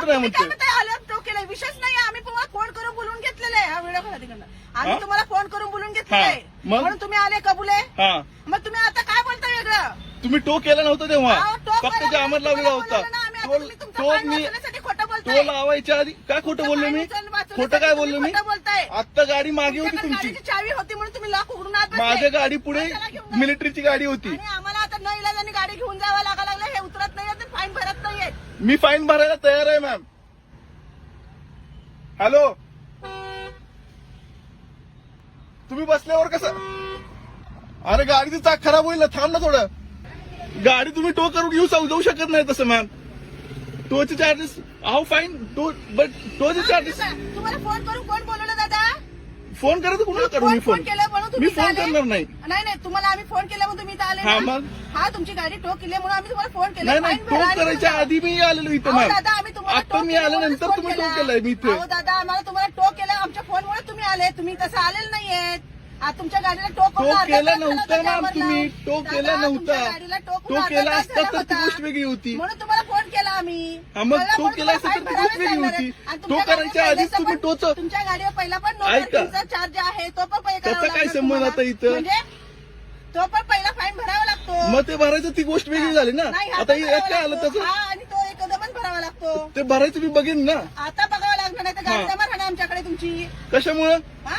कुठं नाही तुम्ही काय म्हणतोय म्हणताय आले तो केलाय. विषयच नाही आम्ही तुम्हाला फोन करून बोलून घेतलेलं आहे. हा व्हिडिओ आम्ही? तुम्हाला फोन करून बोलून घेतलेलं हा. मग? म्हणून तुम्ही आले कबुले? हा. मग तुम्ही आता काय बोलता वेगळं? तुम्ही टो केला नव्हता तेव्हा. अहो, तो फक्त केला जामर म्हणून लावलेला होता. टोल मी बोलताय. लावायच्या आधी काय खोटं बोललो मी? खोटं काय बोललो मी? बोलताय. आत्ता गाडी मागे होती तुमच्याकडे तुमची. गाडीची चावी होती म्हणून तुम्ही लॉक उघडून आत बसले. माझ्या गाडी पुढे घेऊन जा. मिलिटरीची गाडी होती. आणि आम्हाला आता न इलाजाने गाडी घेऊन जावं लागा लागलं हे उतरत नाही तर फाईन भरत नाहीये मी फाईन भरायला तयार आहे मॅम हॅलो तुम्ही बसल्यावर कसं? अरे गाडीचं चाक खराब होईल ना थांब ना थोडं. गाडी तुम्ही टो करून घेऊ जाऊ जाऊ शकत नाही तसं मॅम टोचे चार्जेस अहो फाईन टो बट टोचे चार्जेस तुम्हाला फोन करून कोण बोलवलं दादा? फोन करायचं कुणाला करू मी फोन फोन केलं म्हणून मी तुम्ही फोन इथं आले? करणार नाही नाही नाही तुम्हाला आम्ही फोन केला म्हणून तुम्ही इथं आले हा, ना? मग? हा तुमची गाडी टो केली म्हणून आम्ही तुम्हाला फोन केला नाही नाही आणि करायच्या आधी मी आलेलो इथं दादा आम्ही तुम्हाला आता मी आल्यानंतर फोन तुम्ही केला. केलाय मी इथे अहो दादा आम्हाला तुम्हाला टो केला आमच्या फोनमुळे तुम्ही आले तुम्ही तसं आलेलं नाहीयेत आ, तुमच्या गाडीला टो करून टो अर्धा केला तास झाला नव्हता होता त्यावर तुम्ही लावून. टो दादा, केला तुमच्या नव्हता गाडीला टो करून टो अर्धा केला तास असता झाला तर ती होता. गोष्ट वेगळी होती म्हणून तुम्हाला केला आम्ही हा, मग म्हणून केला असता तर ती भरावीच वेगळी लागणार आहे. होती. आणि तुमच्या करायच्या आधीच तुम्ही पहिल्याचा टोचं- तुमच्या गाडीवर पहिला पण ऐका. चार्ज आहे तो पण पे करावा त्याचा काय लागणार संबंध तुम्हाला. आता इथं? म्हणजे तो पण पहिला फाईन भरावा लागतो मग ते भरायचं ती गोष्ट वेगळी झाली ना नाही, हा आता पण हे भरावा यात काय आलं लागतो. त्याचं हा, आणि तो एकदमच भरावा लागतो ते भरायचं मी बघेन ना आता बघावं लागणार नाही तर गाडी हा. जमा राहणार आमच्याकडे तुमची कशामुळं हा?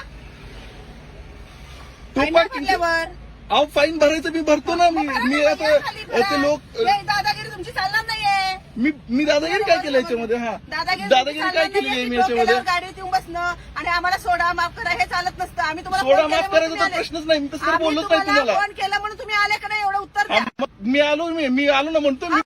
तो फाईन पार्किंग भरल्यावर. अहो फाईन भरायचं मी भरतो ना मी मी आता. ते लोक दादागिरी तुमची चालणार नाहीये मी मी दादागिरी काय केलं याच्यामध्ये? हा. दादागिरी काय केली आहे मी याच्यामध्ये? गाडीत येऊन बसणं आणि आम्हाला सोडा माफ करा हे चालत नसतं. आम्ही तुम्हाला सोडा फोन माफ करायचा तर. प्रश्नच नाही मी तसं बोललोच नाही तुम्हाला फोन केला म्हणून तुम्ही आले का नाही एवढं उत्तर द्या. मी आलो मी मी आलो ना म्हणतो मी